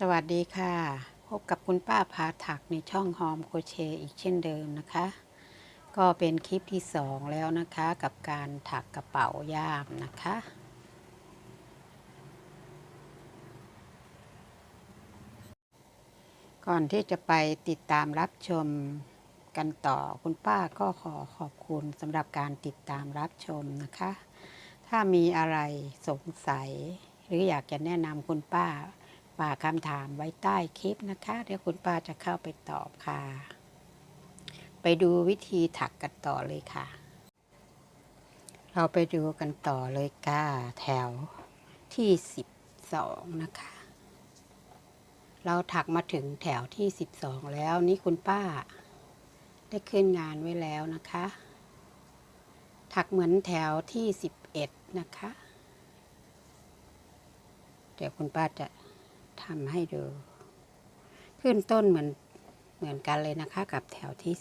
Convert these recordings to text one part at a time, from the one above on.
สวัสดีค่ะ พบกับคุณป้าพาถักในช่องฮอมโคเชอีกเช่นเดิมนะคะ ก็เป็นคลิปที่สองแล้วนะคะ กับการถักกระเป๋าย่ามนะคะ ก่อนที่จะไปติดตามรับชมกันต่อคุณป้าก็ขอขอบคุณสำหรับการติดตามรับชมนะคะ ถ้ามีอะไรสงสัย หรืออยากจะแนะนำคุณป้า ฝาคำถามไว้ใต้คลิปนะคะ เดี๋ยวคุณป้าจะเข้าไปตอบค่ะ ไปดูวิธีถักกันต่อเลยค่ะ เราไปดูกันต่อเลยค่ะ แถวที่12นะคะ เราถักมาถึงแถวที่12แล้วนี่คุณป้า ได้ขึ้นงานไว้แล้วนะคะ ถักเหมือนแถวที่11นะคะ เดี๋ยวคุณป้าจะ ทำให้ดู ขึ้นต้นเหมือนเหมือนกันเลยนะคะ กับแถวที่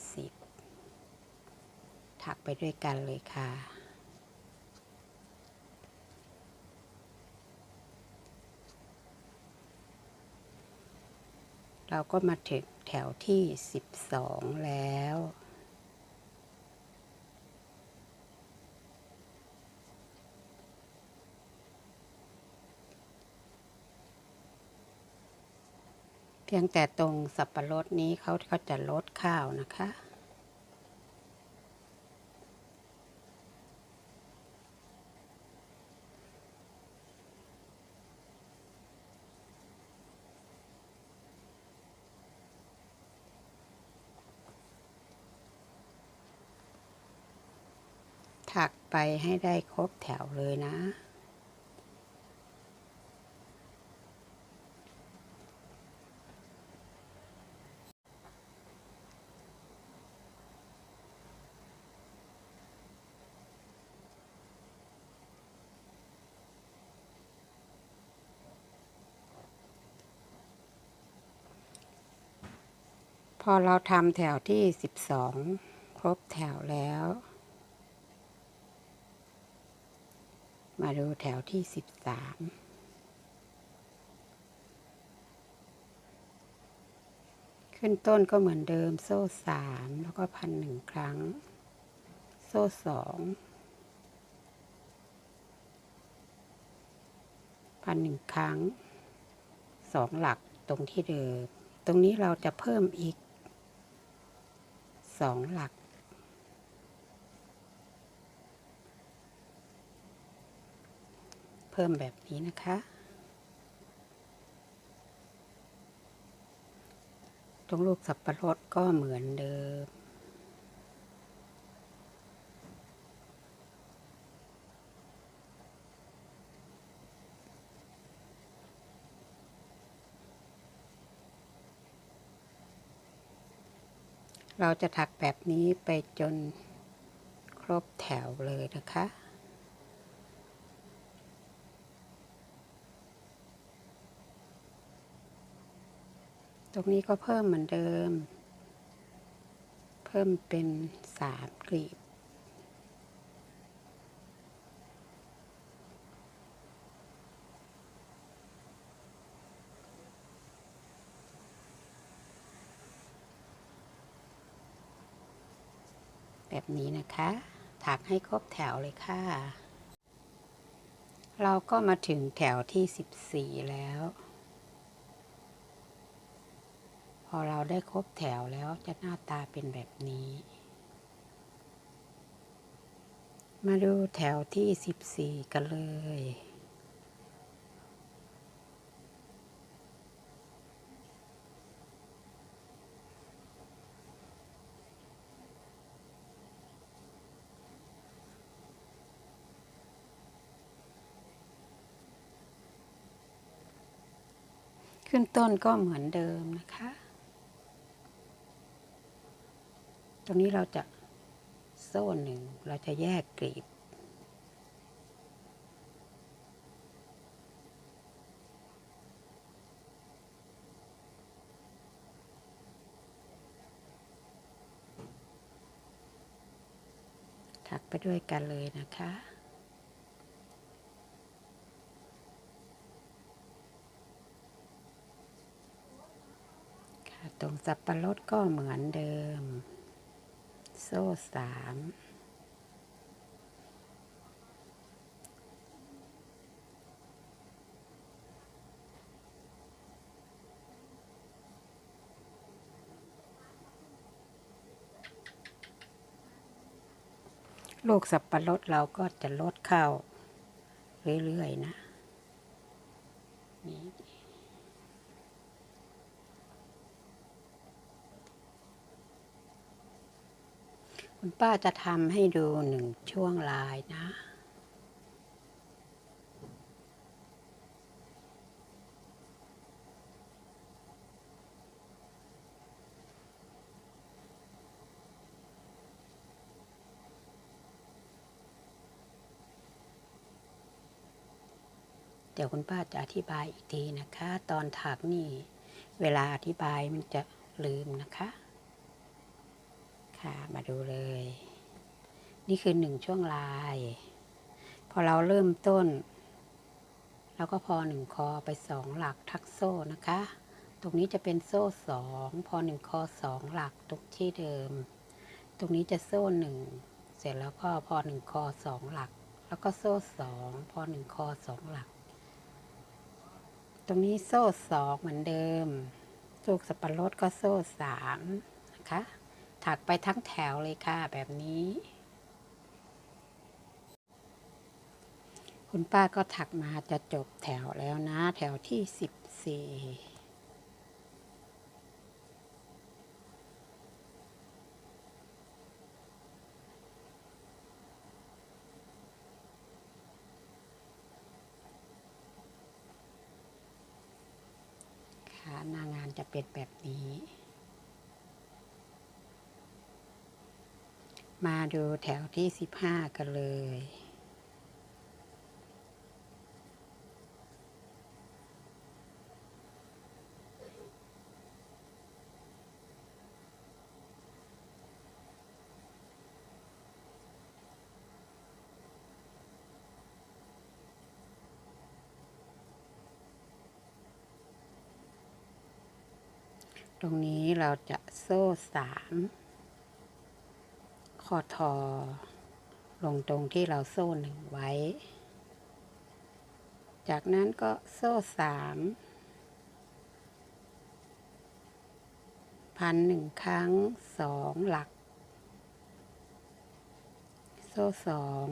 10ถักไปด้วยกันเลยค่ะ เราก็มาถึงแถวที่12แล้ว พียงแต่ตรงสับปะรดนี้เขาก็จะลดข้าวนะคะ ถักไปให้ได้ครบแถวเลยนะ พอเราทำแถวที่ 12 ครบแถวแล้ว มาดูแถวที่ 13ขึ้นต้นก็เหมือนเดิมโซ่สามแล้วก็พันหนึ่งครั้ง โซ่สองพันหนึ่งครั้งสองหลักตรงที่เดิม ตรงนี้เราจะเพิ่มอีก สองหลัก เพิ่มแบบนี้นะคะ ตรงลูกสับปะรดก็เหมือนเดิม เราจะถักแบบนี้ไปจนครบแถวเลยนะคะ ตรงนี้ก็เพิ่มเหมือนเดิม เพิ่มเป็นสามกลีบ นี้นะคะ ถักให้ครบแถวเลยค่ะ เราก็มาถึงแถวที่ 14 แล้ว พอเราได้ครบแถวแล้วจะหน้าตาเป็นแบบนี้ มาดูแถวที่ 14 กันเลย ขึ้นต้นก็เหมือนเดิมนะคะ ตรงนี้เราจะโซ่หนึ่งเราจะแยกกลีบถักไปด้วยกันเลยนะคะ ตรงสับปะรดก็เหมือนเดิม โซ่สามลูกสับปะรดเราก็จะลดเข้า เรื่อย ๆ นะ นี่ คุณป้าจะทำให้ดูหนึ่งช่วงลายนะเดี๋ยวคุณป้าจะอธิบายอีกทีนะคะ ตอนถักนี่ เวลาอธิบายมันจะลืมนะคะ ค่ะ มาดูเลย นี่คือหนึ่งช่วงลาย พอเราเริ่มต้น เราก็พอหนึ่งคอไปสองหลักทักโซ่นะคะ ตรงนี้จะเป็นโซ่สองพอหนึ่งคอสองหลักตรงที่เดิม ตรงนี้จะโซ่หนึ่งเสร็จแล้วก็พอหนึ่งคอสองหลัก แล้วก็โซ่สองพอหนึ่งคอสองหลัก ตรงนี้โซ่สองเหมือนเดิม ลูกสับปะรดก็โซ่สามนะคะ ถักไปทั้งแถวเลยค่ะแบบนี้ คุณป้าก็ถักมาจะจบแถวแล้วนะ แถวที่สิบสี่ค่ะหน้างานจะเป็นแบบนี้ มาดูแถวที่สิบห้ากันเลย ตรงนี้เราจะโซ่สาม คอทอ ลงตรงที่เราโซ่หนึ่งไว้ จากนั้นก็โซ่สามพันหนึ่งครั้งสองหลัก โซ่สอง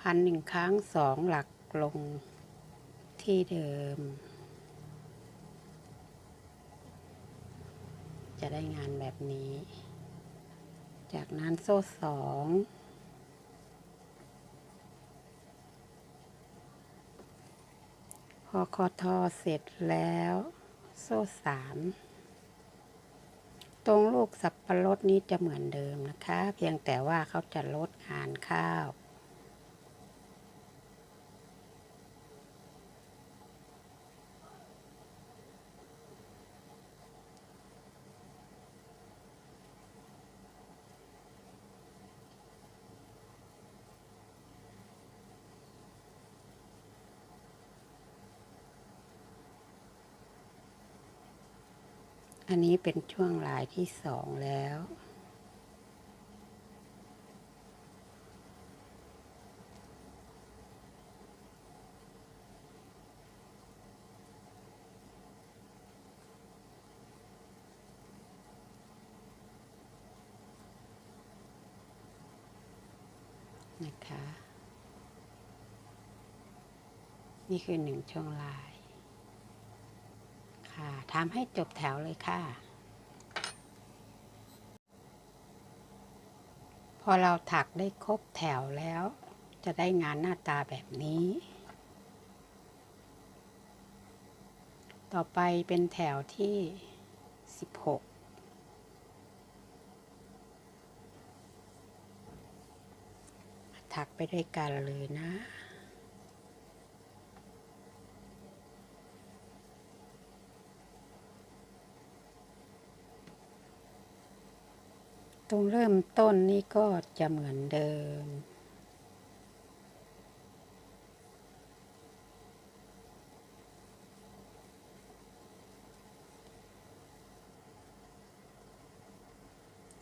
พันหนึ่งครั้งสองหลักลงที่เดิม จะได้งานแบบนี้ จากนั้นโซ่สองพอคอทอเสร็จแล้ว โซ่สามตรงลูกสับปะรดนี้จะเหมือนเดิมนะคะ เพียงแต่ว่าเขาจะลดงานข้าว อันนี้เป็นช่วงลายที่สองแล้ว นะคะ นี่คือหนึ่งช่วงลาย ค่ะทำให้จบแถวเลยค่ะ พอเราถักได้ครบแถวแล้ว จะได้งานหน้าตาแบบนี้ ต่อไปเป็นแถวที่ 16ถักไปด้วยกันเลยนะ ตรงเริ่มต้นนี่ก็จะเหมือนเดิม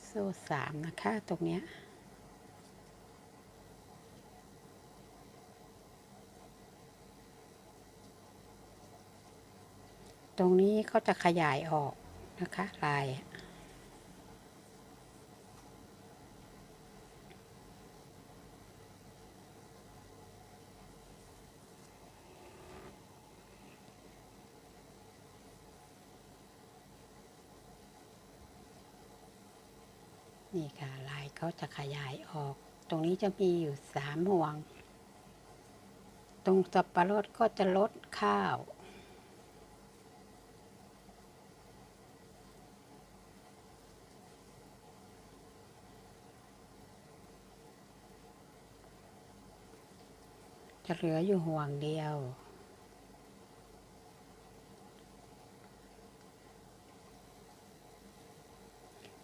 โซ่สามนะคะตรงเนี้ยตรงนี้เขาจะขยายออกนะคะลาย นี่ค่ะลายเขาจะขยายออก ตรงนี้จะมีอยู่สามห่วง ตรงสับปะรดก็จะลดข้าว จะเหลืออยู่ห่วงเดียว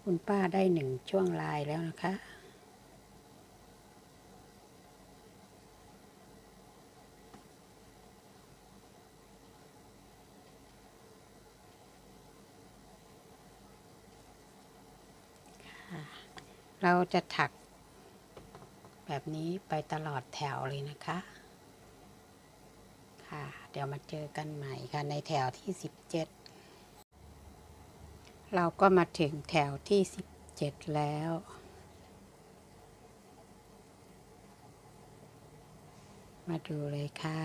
คุณป้าได้หนึ่งช่วงลายแล้วนะคะ เราจะถักแบบนี้ไปตลอดแถวเลยนะคะ ค่ะ เดี๋ยวมาเจอกันใหม่ค่ะในแถวที่ 17 เราก็มาถึงแถวที่ 17 แล้ว มาดูเลยค่ะ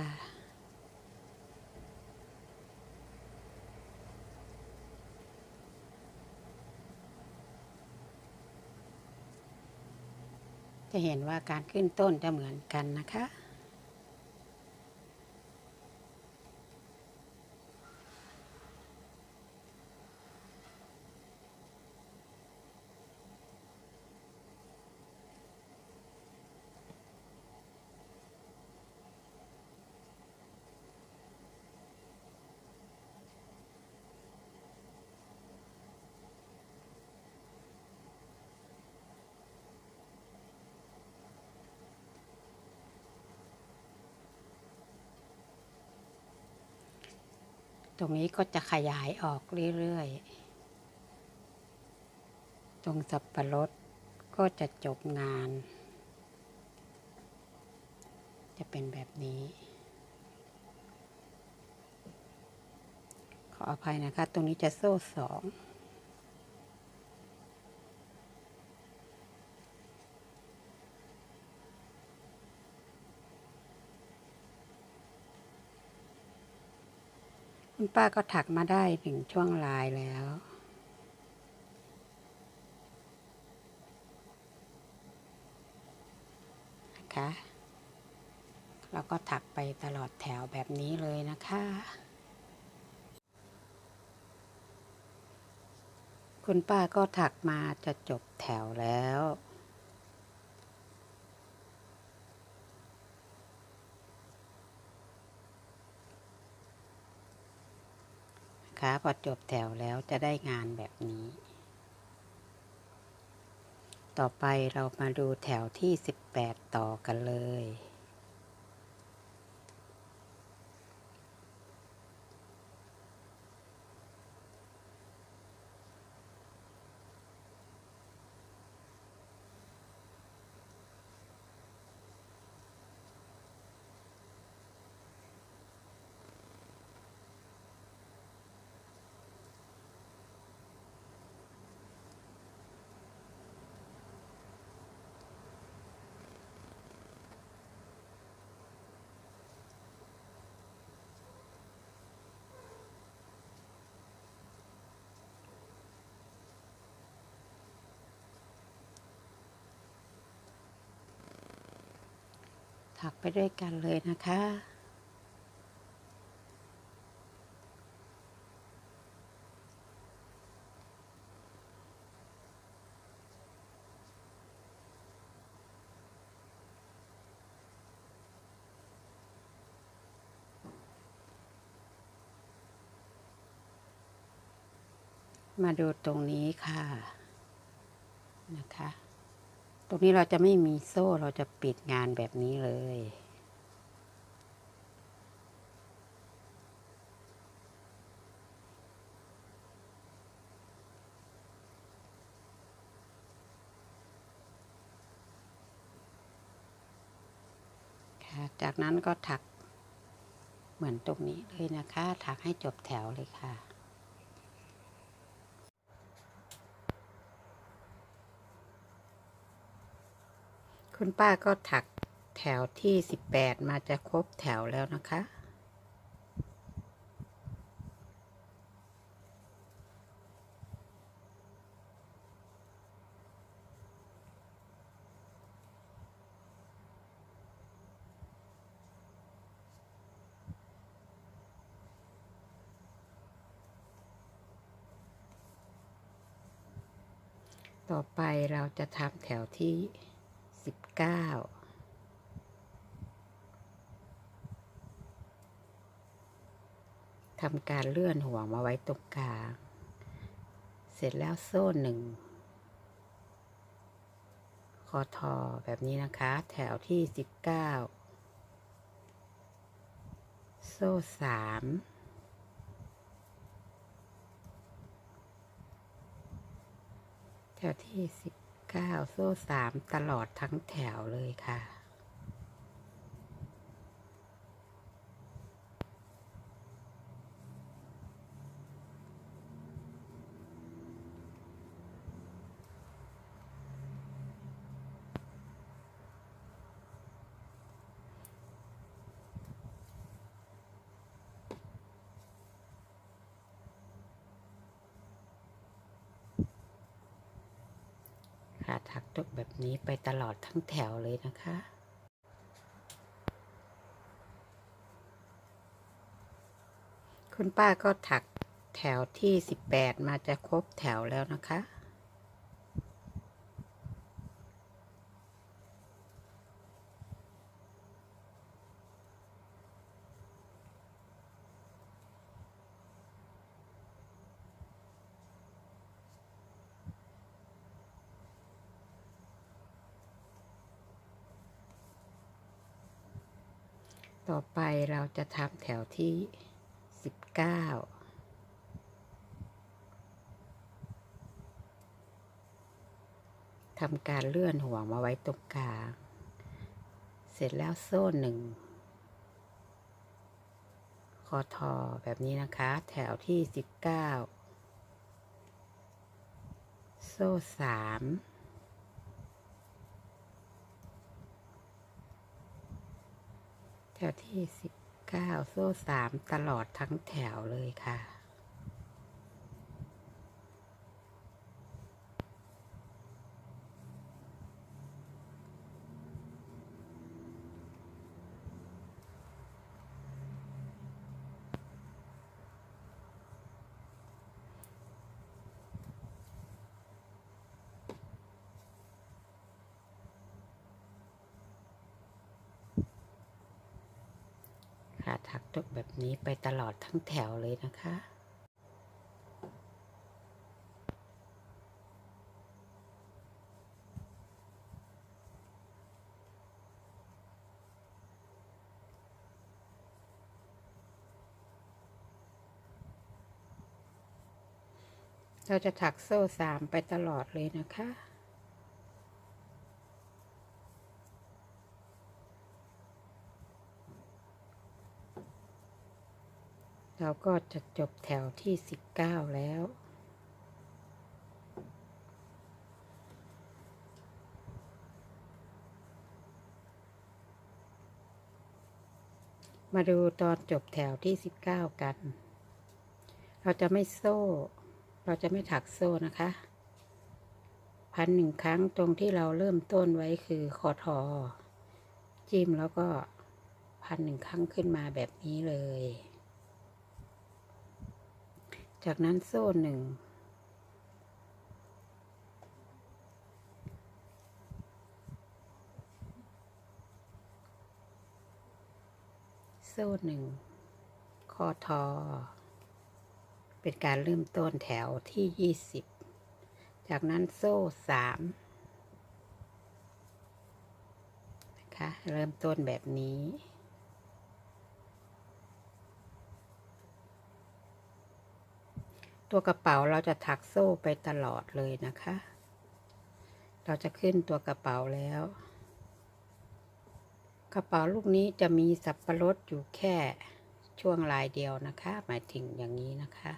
จะเห็นว่าการขึ้นต้นจะเหมือนกันนะคะ ตรงนี้ก็จะขยายออกเรื่อยๆ ตรงสับปะรดก็จะจบงาน จะเป็นแบบนี้ ขออภัยนะคะ ตรงนี้จะโซ่สอง คุณป้าก็ถักมาได้ถึงช่วงลายแล้ว นะคะเราก็ถักไปตลอดแถวแบบนี้เลยนะคะ คุณป้าก็ถักมาจะจบแถวแล้ว นะคะพอจบแถวแล้วจะได้งานแบบนี้ ต่อไปเรามาดูแถวที่ 18 ต่อกันเลย ถักไปด้วยกันเลยนะคะ มาดูตรงนี้ค่ะนะคะ ตรงนี้เราจะไม่มีโซ่เราจะปิดงานแบบนี้เลยค่ะจากนั้นก็ถักเหมือนตรงนี้เลยนะคะ ถักให้จบแถวเลยค่ะ คุณป้าก็ถักแถวที่ 18 มาจะครบแถวแล้วนะคะ ต่อไปเราจะทำแถวที่ 9ทำการเลื่อนห่วงมาไว้ตรงกลาง เสร็จแล้วโซ่หนึ่ง คอทอแบบนี้นะคะ แถวที่19โซ่สามแถวที่ 9 โซ่สามตลอดทั้งแถวเลยค่ะ คะ ถักจบแบบนี้ไปตลอดทั้งแถวเลยนะคะคุณป้าก็ถักแถวที่ 18 มาจะครบแถวแล้วนะคะ ต่อไปเราจะทำแถวที่19ทำการเลื่อนห่วงมาไว้ตรงกลาง เสร็จแล้วโซ่หนึ่ง คอทอแบบนี้นะคะ แถวที่19โซ่สาม แถวที่สิบเก้าโซ่สามตลอดทั้งแถวเลยค่ะ ค่ะถักจบแบบนี้ไปตลอดทั้งแถวเลยนะคะเราจะถักโซ่สามไปตลอดเลยนะคะ เราก็จะจบแถวที่ 19 แล้ว มาดูตอนจบแถวที่ 19 กัน เราจะไม่โซ่ เราจะไม่ถักโซ่นะคะ พันหนึ่งครั้งตรงที่เราเริ่มต้นไว้คือคอทอ จิ้มแล้วก็พันหนึ่งครั้งขึ้นมาแบบนี้เลย จากนั้นโซ่หนึ่ง โซ่หนึ่ง คอทอ เป็นการเริ่มต้นแถวที่ยี่สิบ จากนั้นโซ่สามนะคะ เริ่มต้นแบบนี้ ตัวกระเป๋าเราจะถักโซ่ไปตลอดเลยนะคะ เราจะขึ้นตัวกระเป๋าแล้ว กระเป๋าลูกนี้จะมีสับปะรดอยู่แค่ช่วงลายเดียวนะคะ หมายถึงอย่างนี้นะคะ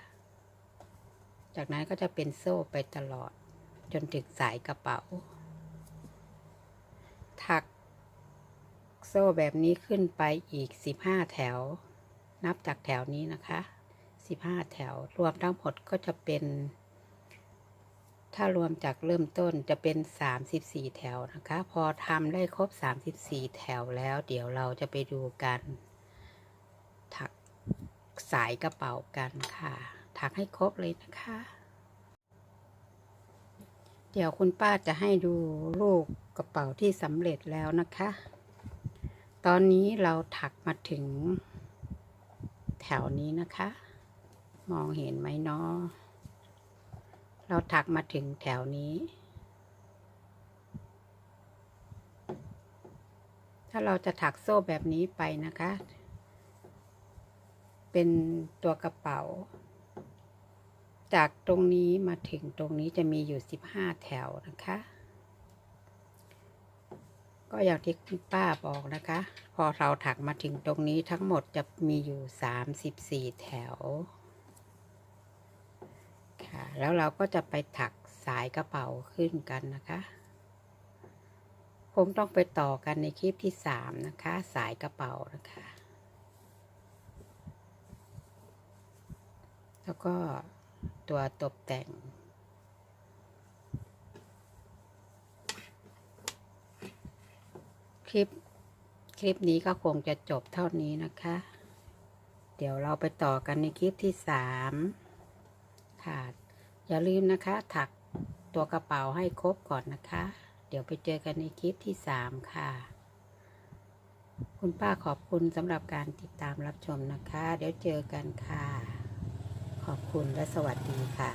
จากนั้นก็จะเป็นโซ่ไปตลอด จนถึงสายกระเป๋า ถักโซ่แบบนี้ขึ้นไปอีก 15 แถว นับจากแถวนี้นะคะ 15 แถว รวมทั้งหมดก็จะเป็น ถ้ารวมจากเริ่มต้นจะเป็น 34 แถวนะคะ พอทำได้ครบ 34 แถวแล้ว เดี๋ยวเราจะไปดูกันถักสายกระเป๋ากันค่ะ ถักให้ครบเลยนะคะ เดี๋ยวคุณป้าจะให้ดูลูกกระเป๋าที่สำเร็จแล้วนะคะ ตอนนี้เราถักมาถึงแถวนี้นะคะ มองเห็นไหมเนาะเราถักมาถึงแถวนี้ ถ้าเราจะถักโซ่แบบนี้ไปนะคะ เป็นตัวกระเป๋า จากตรงนี้มาถึงตรงนี้จะมีอยู่15แถวนะคะ ก็อย่างที่คุณป้าบอกนะคะ พอเราถักมาถึงตรงนี้ทั้งหมดจะมีอยู่34แถว ค่ะ แล้วเราก็จะไปถักสายกระเป๋าขึ้นกันนะคะ คงต้องไปต่อกันในคลิปที่3นะคะ สายกระเป๋านะคะ แล้วก็ตัวตกแต่งคลิป คลิปนี้ก็คงจะจบเท่านี้นะคะ เดี๋ยวเราไปต่อกันในคลิปที่สามค่ะ อย่าลืมนะคะ ถักตัวกระเป๋าให้ครบก่อนนะคะ เดี๋ยวไปเจอกันในคลิปที่สามค่ะ คุณป้าขอบคุณสำหรับการติดตามรับชมนะคะ เดี๋ยวเจอกันค่ะ ขอบคุณและสวัสดีค่ะ